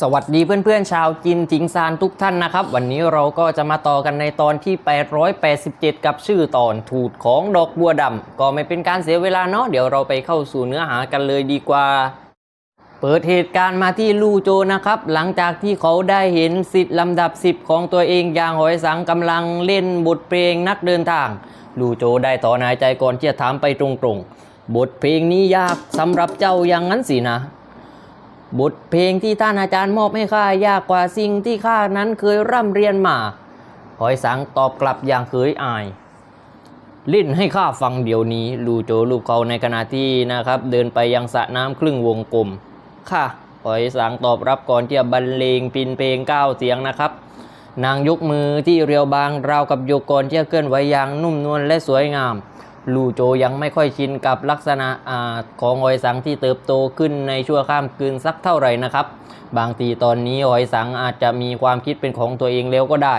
สวัสดีเพื่อนๆชาวจินจิงซานทุกท่านนะครับ วันนี้เราก็จะมาต่อกันในตอนที่ 887 กับชื่อตอนถูดของดอกบัวดำก็ไม่เป็นการเสียเวลาเนาะเดี๋ยวเราไปเข้าสู่เนื้อหากันเลยดีกว่า เปิดเหตุการณ์มาที่ลู่โจนะครับ หลังจากที่เขาได้เห็นสิทธิ์ลำดับ 10 ของตัวเองอย่างหอยสังกำลังเล่นบทเพลงนักเดินทาง ลู่โจได้ต่อนายใจก่อนที่จะถามไปตรงๆ บทเพลงนี้ยากสำหรับเจ้าอย่างนั้นสินะ บทเพลงที่ท่านอาจารย์มอบให้ข้ายากกว่าสิ่งที่ข้านั้นเคยร่ำเรียนมาหอยสังตอบกลับอย่างเคยอายลิ้นให้ข้าฟังเดี๋ยวนี้ลูโจลูกเขาในขณะที่นะครับ เดินไปยังสระน้ำครึ่งวงกลม ค่ะหอยสังตอบรับก่อนที่จะบรรเลงปินเพลงก้าเสียงนะครับ นางยกมือที่เรียวบางราวกับโยกกรที่เคลื่อนไหวอย่างนุ่มนวลและสวยงาม ลู่โจยังไม่ค่อยชินกับลักษณะอของหอยสังที่เติบโตขึ้นในชั่วข้ามคืนสักเท่าไหร่นะครับ บางทีตอนนี้หอยสังอาจจะมีความคิดเป็นของตัวเองแล้วก็ได้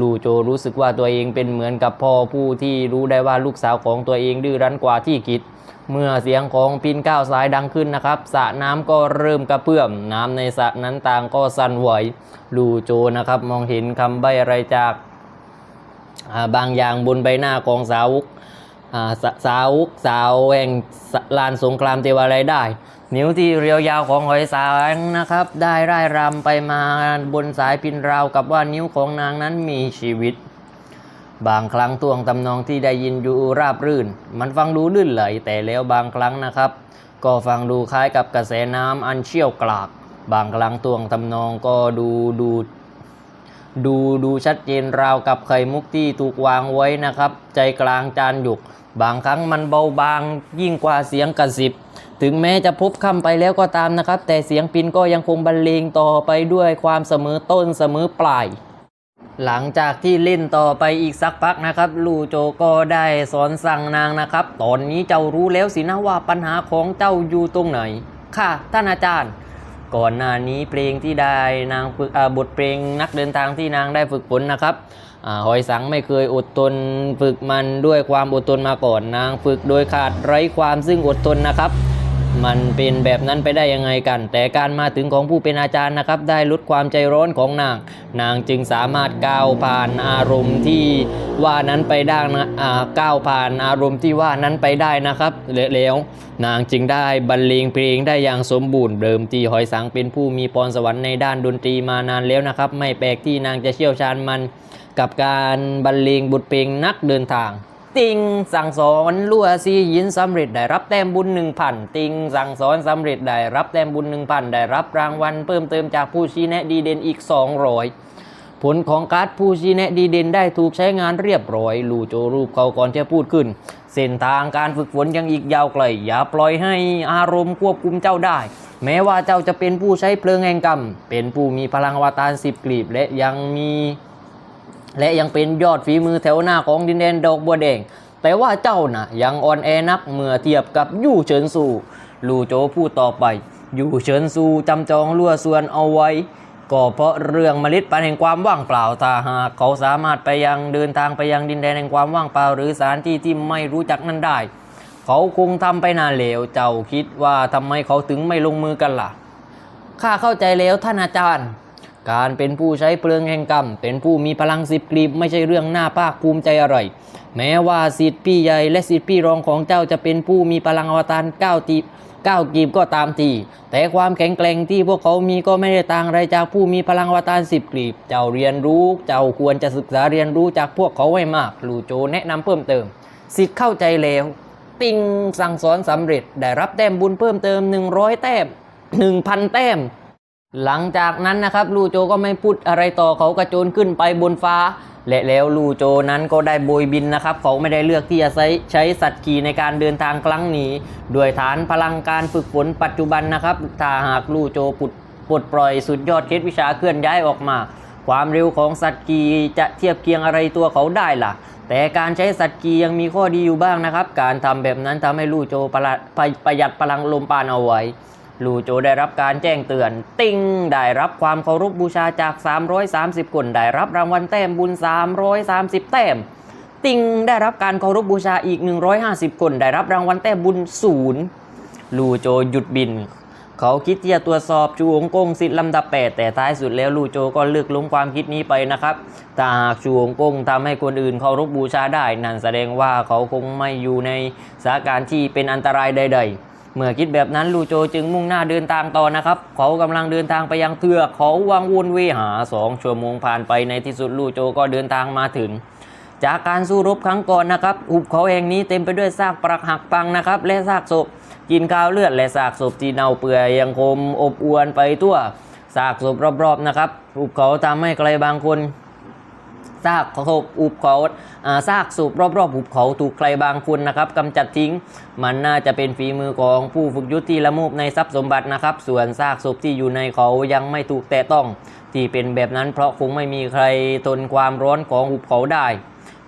ลู่โจรู้สึกว่าตัวเองเป็นเหมือนกับพ่อผู้ที่รู้ได้ว่าลูกสาวของตัวเองดื้อรั้นกว่าที่คิด เมื่อเสียงของปินก้าวสายดังขึ้นนะครับสระน้ำก็เริ่มกระเพื่อมน้ำในสระนั้นต่างก็สั่นไหวลู่โจนะครับมองเห็นคำใบ้อะไรจากบางอย่างบนใบหน้าของสาวก สาวกสาวแห่งลานสงครามเทวาลัยได้ นิ้วที่เรียวยาวของหอยสางนะครับ ได้ร่ายรำไปมาบนสายพินราวกับว่านิ้วของนางนั้นมีชีวิต บางครั้งตวงตำนองที่ได้ยินอยู่ราบรื่น มันฟังดูลื่นไหลแต่แล้วบางครั้งนะครับ ก็ฟังดูคล้ายกับกระแสน้ำอันเชี่ยวกราก บางครั้งตวงตำนองก็ดูดู ดูดูชัดเจนราวกับไข่มุกที่ถูกวางไว้นะครับ ใจกลางจานหยก บางครั้งมันเบาบางยิ่งกว่าเสียงกระสิบ ถึงแม้จะพบคำไปแล้วก็ตามนะครับ แต่เสียงปินก็ยังคงบรรเลงต่อไปด้วยความเสมอต้นเสมอปลายหลังจากที่เล่นต่อไปอีกสักพักนะครับ ลูโจก็ได้สอนสั่งนางนะครับ ตอนนี้เจ้ารู้แล้วสินะว่าปัญหาของเจ้าอยู่ตรงไหน ค่ะ ท่านอาจารย์ ก่อนหน้านี้เพลงที่ได้นางฝึกบทเพลงนักเดินทางที่นางได้ฝึกฝนนะครับอหอยสังไม่เคยอดทนฝึกมันด้วยความอดทนมาก่อนนางฝึกโดยขาดไร้ความซึ่งอดทนนะครับ มันเป็นแบบนั้นไปได้ยังไงกัน แต่การมาถึงของผู้เป็นอาจารย์นะครับ ได้ลดความใจร้อนของนาง นางจึงสามารถก้าวผ่านอารมณ์ที่ว่านั้นไปได้นะก้าวผ่านอารมณ์ที่ว่านั้นไปได้นะครับแล้วนางจึงได้บรรเลงเพลงได้อย่างสมบูรณ์เดิมที่หอยสังเป็นผู้มีพรสวรรค์ในด้านดนตรีมานานแล้วนะครับ ไม่แปลกที่นางจะเชี่ยวชาญมันกับการบรรเลงบทเพลงนักเดินทาง ติงสั่งสอนลั่วซียินสำเร็จได้รับแต้มบุญหนึ่งพันติงสั่งสอนสำเร็จได้รับแต้มบุญหนึ่งพันได้รับรางวัลเพิ่มเติมจากผู้ชี้แนะดีเด่นอีก200ผลของการ์ดผู้ชี้แนะดีเด่นได้ถูกใช้งานเรียบร้อย ลูโจรูปเขาก่อนจะพูดขึ้น เส้นทางการฝึกฝนยังอีกยาวไกล อย่าปล่อยให้อารมณ์ควบคุมเจ้าได้ แม้ว่าเจ้าจะเป็นผู้ใช้เพลิงแห่งกรรม เป็นผู้มีพลังอวตารสิบกลีบและยังมี และยังเป็นยอดฝีมือแถวหน้าของดินแดนดอกบัวแดง แต่ว่าเจ้าน่ะยังอ่อนแอนักเมื่อเทียบกับยู่เฉินซูลู่โจพูดต่อไป ยู่เฉินซูจำจองลั่วส่วนเอาไว้ ก็เพราะเรื่องมลิดปันแห่งความว่างเปล่าถ้าหากเขาสามารถไปยังเดินทางไปยังดินแดนแห่งความว่างเปล่า หรือสถานที่ที่ไม่รู้จักนั้นได้ เขาคงทำไปนานแล้วเจ้าคิดว่าทำไมเขาถึงไม่ลงมือกันล่ะข้าเข้าใจแล้วท่านอาจารย์ การเป็นผู้ใช้เพลิงแห่งกรรม เป็นผู้มีพลังสิบกลีบไม่ใช่เรื่องหน่าภาคภูมิใจอะไร แม้ว่าสิทธิพี่ใหญ่และสิทธิพี่รองของเจ้าจะเป็นผู้มีพลังอวตารเก้าตีเก้ากีบก็ตามทีแต่ความแข็งแกร่งที่พวกเขามีก็ไม่ได้ต่างอะไรจากผู้มีพลังอวตารสิบกลีบ เจ้าเรียนรู้ เจ้าควรจะศึกษาเรียนรู้จากพวกเขาให้มากลูโจแนะนำเพิ่มเติม สิทธิ์เข้าใจแล้ว ติงสั่งสอนสำเร็จได้รับแต้มบุญเพิ่มเติม 100 แต้ม 1,000 แต้ม หลังจากนั้นนะครับลูโจก็ไม่พูดอะไรต่อเขากระโจนขึ้นไปบนฟ้า และแล้วลูโจนั้นก็ได้โบยบินนะครับ เขาไม่ได้เลือกที่จะใช้ใช้สัตว์ขี่ในการเดินทางครั้งนี้ ด้วยฐานพลังการฝึกฝนปัจจุบันนะครับ ถ้าหากลูโจปุดปลดปล่อยสุดยอดเคล็ดวิชาเคลื่อนย้ายออกมา ความเร็วของสัตว์ขี่จะเทียบเคียงอะไรตัวเขาได้ล่ะ แต่การใช้สัตว์ขี่ยังมีข้อดีอยู่บ้างนะครับ การทำแบบนั้นทำให้ลูโจประหยัดประหยัดพลังลมปานเอาไว้ ลูโจได้รับการแจ้งเตือน ติงได้รับความเคารพบูชาจาก 330คนได้รับรางวัลแต้มบุญ 330 แต้ม ติงได้รับการเคารพบูชาอีก 150 คนได้รับรางวัลแต้มบุญศูนย์ลูโจหยุดบิน เขาคิดที่จะตรวจสอบชูองกงสิทธิ์ลำดับ 8 แต่ท้ายสุดแล้วลู่โจก็เลือกล้มความคิดนี้ไปนะครับถ้าหากชูองกงทำให้คนอื่นเคารพบูชาได้ นั่นแสดงว่าเขาคงไม่อยู่ในสถานการณ์ที่เป็นอันตรายใด ๆ เมื่อคิดแบบนั้นลู่โจจึงมุ่งหน้าเดินทางต่อนะครับ เขากำลังเดินทางไปยังเทือกเขาวังวนเวหาสองชั่วโมงผ่านไปในที่สุดลู่โจก็เดินทางมาถึง จากการสู้รบครั้งก่อนนะครับหุบเขาแห่งนี้เต็มไปด้วยซากปรักหักพังนะครับ และซากศพกินข้าวเลือดและซากศพที่เน่าเปื่อยยังคมอบอวนไปทั่วซากศพรอบๆนะครับหุบเขาทำให้ใครบางคน ซากศพอุบเขาซากศพรอบๆหุบเขาถูกใครบางคนนะครับกำจัดทิ้ง มันน่าจะเป็นฝีมือของผู้ฝึกยุทธที่ละโมบในทรัพย์สมบัตินะครับ ส่วนซากศพที่อยู่ในเขายังไม่ถูกแตะต้อง ที่เป็นแบบนั้นเพราะคงไม่มีใครทนความร้อนของหุบเขาได้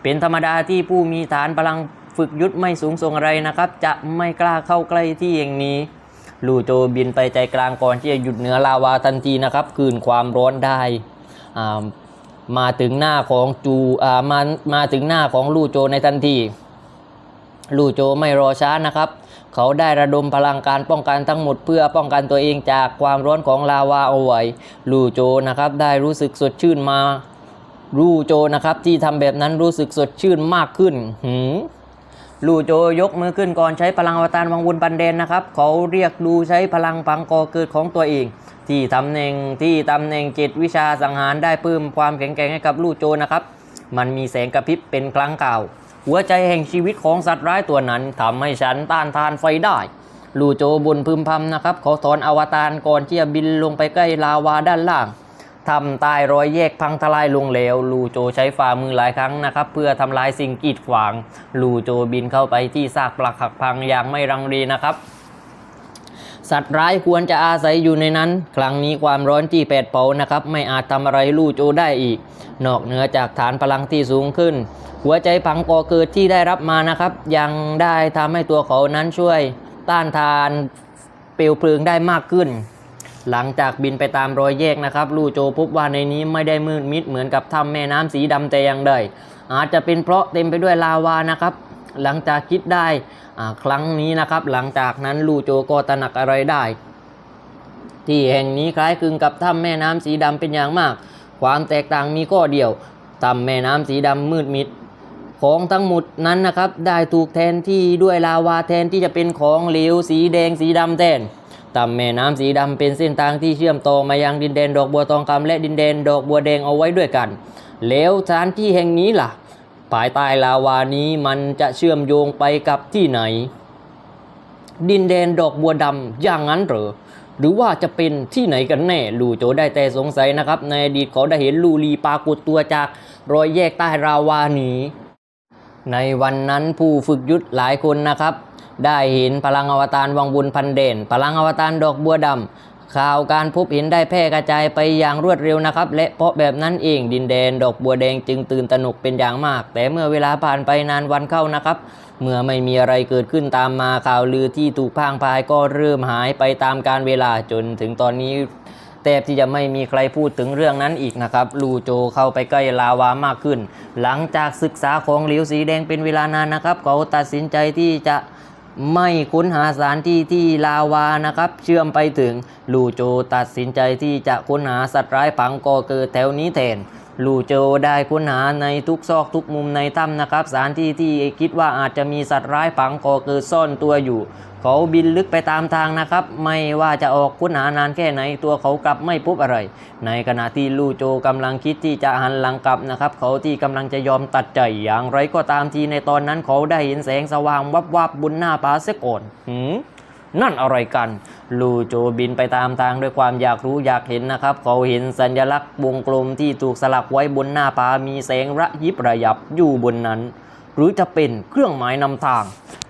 เป็นธรรมดาที่ผู้มีฐานพลังฝึกยุทธไม่สูงส่งอะไรนะครับ จะไม่กล้าเข้าใกล้ที่อย่างนี้ลูโจบินไปใจกลางก่อนที่จะหยุดเหนือลาวาทันทีนะครับ คืนความร้อนได้อ่า มาถึงหน้าของจูอ่ามามาถึงหน้าของลู่โจในทันทีลู่โจไม่รอช้านะครับ เขาได้ระดมพลังการป้องกันทั้งหมดเพื่อป้องกันตัวเองจากความร้อนของลาวาเอาไว้ลู่โจนะครับได้รู้สึกสดชื่นมาลู่โจนะครับที่ทำแบบนั้นรู้สึกสดชื่นมากขึ้นหืม ลู่โจยกมือขึ้นก่อนใช้พลังอวตารวังวนปันเดนนะครับ เขาเรียกดูใช้พลังพังกอเกิดของตัวเอง ที่ตำแหน่งที่ตำแหน่งจิตวิชาสังหารได้เพิ่มความแข็งแกร่งให้กับลู่โจนะครับ มันมีแสงกระพริบเป็นครั้งเก่าวหัวใจแห่งชีวิตของสัตว์ร้ายตัวนั้นทำให้ฉันต้านทานไฟได้ลู่โจบนพึมพำนะครับเขาถอนอวตารก่อนที่จะบินลงไปใกล้ลาวาด้านล่าง ทำตายรอยแยกพังทลายลงเหลวลูโจใช้ฝ่ามือหลายครั้งนะครับ เพื่อทำลายสิ่งกีดขวาง ลูโจบินเข้าไปที่ซากปลักหักพังอย่างไม่รังเรนะครับ สัตว์ร้ายควรจะอาศัยอยู่ในนั้น ครั้งนี้ความร้อนที่แปดเผานะครับ ไม่อาจทำอะไรลู่โจได้อีก นอกเหนือจากฐานพลังที่สูงขึ้น หัวใจพังก่อเกิดที่ได้รับมานะครับ ยังได้ทำให้ตัวเขานั้นช่วยต้านทานเปลวเพลิงได้มากขึ้น หลังจากบินไปตามรอยแยกนะครับ ลู่โจพบว่าในนี้ไม่ได้มืดมิดเหมือนกับถ้ำแม่น้ำสีดำแต่อย่างใดอาจจะเป็นเพราะเต็มไปด้วยลาวานะครับ หลังจากคิดได้ครั้งนี้นะครับ หลังจากนั้นลู่โจก็ตระหนักอะไรได้ที่แห่งนี้คล้ายคลึงกับถ้ำแม่น้ำสีดำเป็นอย่างมาก ความแตกต่างมีข้อเดียวถ้ำแม่น้ำสีดำมืดมิด ของทั้งหมดนั้นนะครับ ได้ถูกแทนที่ด้วยลาวาแทนที่จะเป็นของเหลวสีแดงสีดำแทน ตำแม่น้ำสีดำเป็นเส้นทางที่เชื่อมต่อมายังดินแดนดอกบัวทองคำและดินแดนดอกบัวแดงเอาไว้ด้วยกัน แล้วสถานที่แห่งนี้ล่ะ ภายใต้ลาวานี้มันจะเชื่อมโยงไปกับที่ไหน ดินแดนดอกบัวดำอย่างนั้นเหรอหรือว่าจะเป็นที่ไหนกันแน่ลูโจได้แต่สงสัยนะครับ ในอดีตเขาได้เห็นลูลีปรากฏตัวจากรอยแยกใต้ราวานี้ ในวันนั้นผู้ฝึกยุทธหลายคนนะครับ ได้ห็นพลังอวตารวังบุญพันเด่น พลังอวตารดอกบัวดำข่าวการพบห็นได้แพร่กระจายไปอย่างรวดเร็วนะครับ และเพราะแบบนั้นเองดินแดนดอกบัวแดงจึงตื่นตระหนกเป็นอย่างมาก แต่เมื่อเวลาผ่านไปนานวันเข้านะครับ เมื่อไม่มีอะไรเกิดขึ้นตามมาข่าวลือที่ถูกพางพายก็เริ่มหายไปตามการเวลาจนถึงตอนนี้แทบที่จะไม่มีใครพูดถึงเรื่องนั้นอีกนะครับ ลูโจเข้าไปใกล้ลาวามากขึ้น หลังจากศึกษาของเหลวสีแดงเป็นเวลานานนะครับ เขาตัดสินใจที่จะ ไม่ค้นหาสถานที่ที่ลาวานะครับ เชื่อมไปถึงลูโจตัดสินใจที่จะค้นหาสัตว์ร้ายผังก่อเกิดแถวนี้แทน ลู่โจได้ค้นหาในทุกซอกทุกมุมในถ้ำนะครับสถานที่ที่คิดว่าอาจจะมีสัตว์ร้ายผังก่อเกิดซ่อนตัวอยู่ เขาบินลึกไปตามทางนะครับ ไม่ว่าจะออกค้นหานานแค่ไหนตัวเขากลับไม่พบอะไร ในขณะที่ลู่โจกำลังคิดที่จะหันหลังกลับนะครับ เขาที่กำลังจะยอมตัดใจอย่างไรก็ตามทีในตอนนั้นเขาได้เห็นแสงสว่างวับวับบนหน้าผาเสยก่อนหืม นั่นอะไรกัน ลูโจบินไปตามทางด้วยความอยากรู้อยากเห็นนะครับ เขาเห็นสัญลักษณ์วงกลมที่ถูกสลักไว้บนหน้าผามีแสงระยิบระยับอยู่บนนั้น หรือจะเป็นเครื่องหมายนำทาง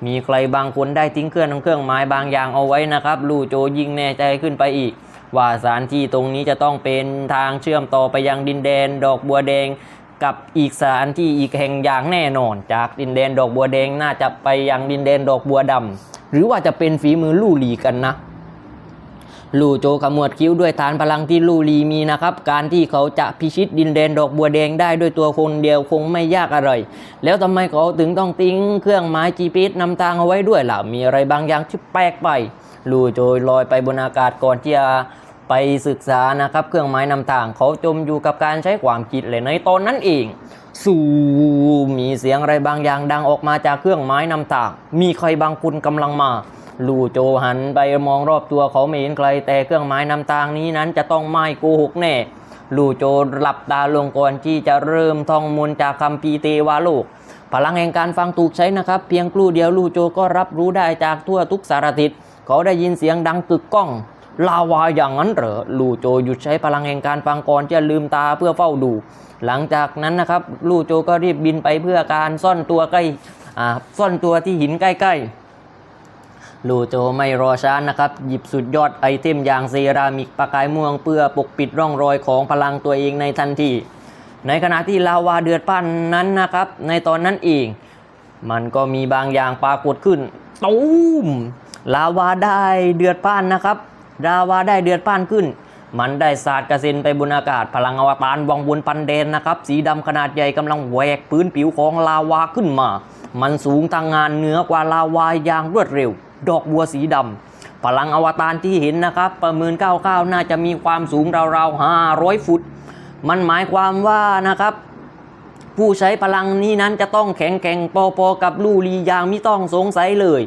มีใครบางคนได้ทิ้งเครื่องเครื่องหมายบางอย่างเอาไว้นะครับ ลูโจยิ่งแน่ใจขึ้นไปอีก ว่าสถานที่ตรงนี้จะต้องเป็นทางเชื่อมต่อไปยังดินแดน ดอกบัวแดงกับอีกสถานที่อีกแห่งอย่างแน่นอน จากดินแดนดอกบัวแดงน่าจะไปยังดินแดนดอกบัวดำ หรือว่าจะเป็นฝีมือลู่หลีกันนะลู่โจขมวดคิ้วด้วยฐานพลังที่ลู่ลีมีนะครับ การที่เขาจะพิชิตดินแดนดอกบัวแดงได้ด้วยตัวคนเดียวคงไม่ยากอะไร แล้วทำไมเขาถึงต้องทิ้งเครื่องหมาย GPS นำทางเอาไว้ด้วยล่ะ มีอะไรบางอย่างที่แปลกไป ลู่โจลอยไปบนอากาศก่อนที่จะ ไปศึกษานะครับเครื่องไม้นำทางเขาจมอยู่กับการใช้ความคิดเลยในตอนนั้นเองสู่มีเสียงอะไรบางอย่างดังออกมาจากเครื่องไม้นำทาง มีใครบางคนกำลังมาลู่โจหันไปมองรอบตัวเขาไม่เห็นใครแต่เครื่องไม้นำทางนี้นั้นจะต้องไม่โกหกแน่ลู่โจหลับตาลงก่อนที่จะเริ่มท่องมนต์จากคำพีเตวาโลกพลังแห่งการฟังถูกใช้นะครับ เพียงครู่เดียวลู่โจก็รับรู้ได้จากทั่วทุกสารทิศเขาได้ยินเสียงดังกึกก้อง ลาวาอย่างนั้นเหรอลู่โจหยุดใช้พลังแห่งการฟังก่อนจะลืมตาเพื่อเฝ้าดู หลังจากนั้นนะครับลู่โจก็รีบบินไปเพื่อการซ่อนตัวใกล้อ่าซ่อนตัวที่หินใกล้ๆลูโจไม่รอช้านะครับ หยิบสุดยอดไอเทมอย่างเซรามิกประกายม่วงเพื่อปกปิดร่องรอยของพลังตัวเองในทันที ในขณะที่ลาวาเดือดปั้นนั้นนะครับ ในตอนนั้นเอง มันก็มีบางอย่างปรากฏขึ้นตูมลาวาได้เดือดป้านนะครับ ลาวาได้เดือดป้านขึ้น มันได้สาดกระเซ็นไปบนอากาศพลังอวตารวังวนปันเดนนะครับ สีดำขนาดใหญ่กำลังแหวกพื้นผิวของลาวาขึ้นมา มันสูงทางงานเหนือกว่าลาวาอย่างรวดเร็ว ดอกบัวสีดำพลังอวตารที่เห็นนะครับ ประเมินคร่าวๆน่าจะมีความสูงราวๆ500 ฟุต มันหมายความว่านะครับผู้ใช้พลังนี้นั้นจะต้องแข็งแกร่งปอๆกับลู่ลีอย่างไม่ต้องสงสัยเลย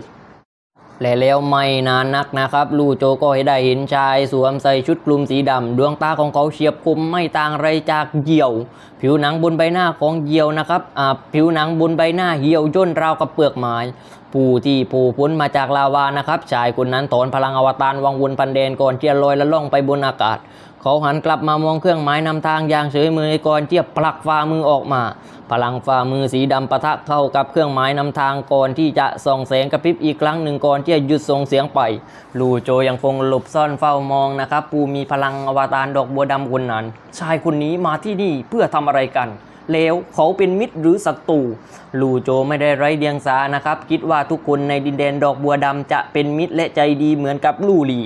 และแล้วไม่นานนักนะครับลู่โจก็ได้เห็นชายสวมใส่ชุดคลุมสีดำดวงตาของเขาเฉียบคมไม่ต่างไรจากเหยี่ยว ผิวหนังบนใบหน้าของเหยี่ยวนะครับอ่าผิวหนังบนใบหน้าเหี่ยวย่นราวกับเปลือกไม้ผู้ที่โผล่พ้นมาจากลาวานะครับชายคนนั้นถอนพลังอวตารวังวนพันเดนก่อนที่จะลอยและล่องไปบนอากาศ เขาหันกลับมามองเครื่องไม้นำทางอย่างเฉยเมยก่อนที่จะผลักฝ่ามือออกมา พลังฝ่ามือสีดำปะทะเข้ากับเครื่องไม้นำทางก่อนที่จะส่องแสงกระพริบอีกครั้งหนึ่งก่อนที่จะหยุดส่งเสียงไป ลูโจยังคงหลบซ่อนเฝ้ามองนะครับผู้มีพลังอวตารดอกบัวดำคนนั้น ชายคนนี้มาที่นี่เพื่อทำอะไรกันแล้วเขาเป็นมิตรหรือศัตรูลูโจไม่ได้ไร้เดียงสานะครับ คิดว่าทุกคนในดินแดนดอกบัวดำจะเป็นมิตรและใจดีเหมือนกับลู่ลี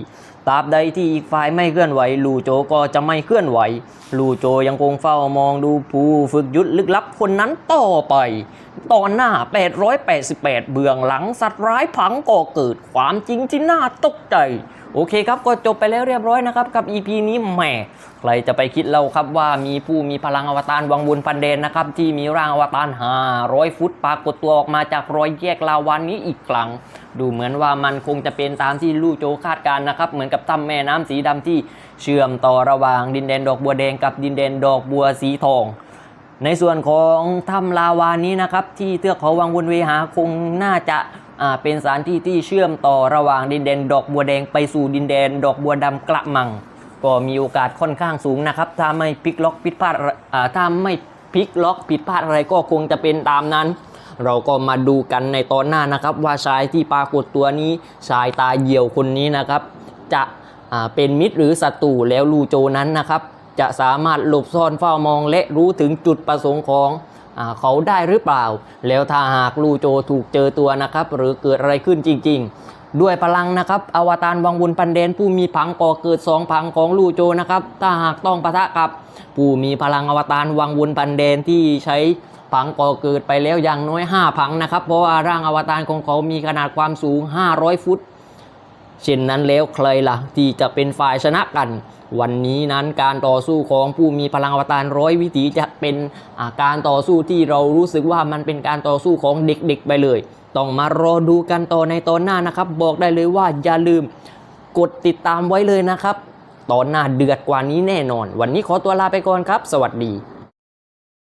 ตราบใดที่อีกฝ่ายไม่เคลื่อนไหวลูโจก็จะไม่เคลื่อนไหว ลูโจยังคงเฝ้ามองดูผู้ฝึกยุทธลึกลับคนนั้นต่อไป ตอนหน้า 888 เบื้องหลังสัตว์ร้ายผังก่อเกิดความจริงที่น่าตกใจ โอเคครับก็จบไปแล้วเรียบร้อยนะครับกับ EP นี้แหมใครจะไปคิดเราครับว่ามีผู้มีพลังอวตารวังบุญพันเดนนะครับที่มีร่างอวตาร500 ฟุตปรากฏตัวออกมาจากรอยแยกลาวันนี้อีกครั้งดูเหมือนว่ามันคงจะเป็นตามที่ลู่โจคาดการนะครับเหมือนกับถ้ำแม่น้ำสีดำที่เชื่อมต่อระหว่างดินแดนดอกบัวแดงกับดินแดนดอกบัวสีทองในส่วนของถ้ำลาวานี้นะครับที่เทือกเขาวังวนเวหาคงน่าจะ เป็นสถานที่ที่เชื่อมต่อระหว่างดินแดนดอกบัวแดงไปสู่ดินแดน ดอกบัวดำกระมัง ก็มีโอกาสค่อนข้างสูงนะครับ ถ้าไม่พลิกล็อกผิดพลาดถ้าไม่พลิกล็อกผิดพลาดอะไรก็คงจะเป็นตามนั้น เราก็มาดูกันในตอนหน้านะครับ ว่าชายที่ปรากฏตัวนี้ชายตาเหี่ยวคนนี้นะครับ จะเป็นมิตรหรือศัตรูแล้วลูโจนั้นนะครับ จะสามารถหลบซ่อนเฝ้ามองและรู้ถึงจุดประสงค์ของ เขาได้หรือเปล่า แล้วถ้าหากลูโจถูกเจอตัวนะครับ หรือเกิดอะไรขึ้นจริง ๆ ด้วยพลังนะครับอวตารวังวนปันเดนผู้มีพังก่อเกิดสองพังของลูโจนะครับ ถ้าหากต้องปะทะกับผู้มีพลังอวตารวังวนปันเดนที่ใช้พังก่อเกิดไปแล้วอย่างน้อย5พังนะครับ เพราะว่าร่างอวตารของเขามีขนาดความสูง 500 ฟุต เช่นนั้นแล้วใครล่ะที่จะเป็นฝ่ายชนะกัน วันนี้นั้นการต่อสู้ของผู้มีพลังอวตารร้อยวิถีจะเป็นอาการต่อสู้ที่เรารู้สึกว่ามันเป็นการต่อสู้ของเด็กๆไปเลย ต้องมารอดูกันต่อในตอนหน้านะครับ บอกได้เลยว่าอย่าลืมกดติดตามไว้เลยนะครับ ตอนหน้าเดือดกว่านี้แน่นอน วันนี้ขอตัวลาไปก่อนครับ สวัสดี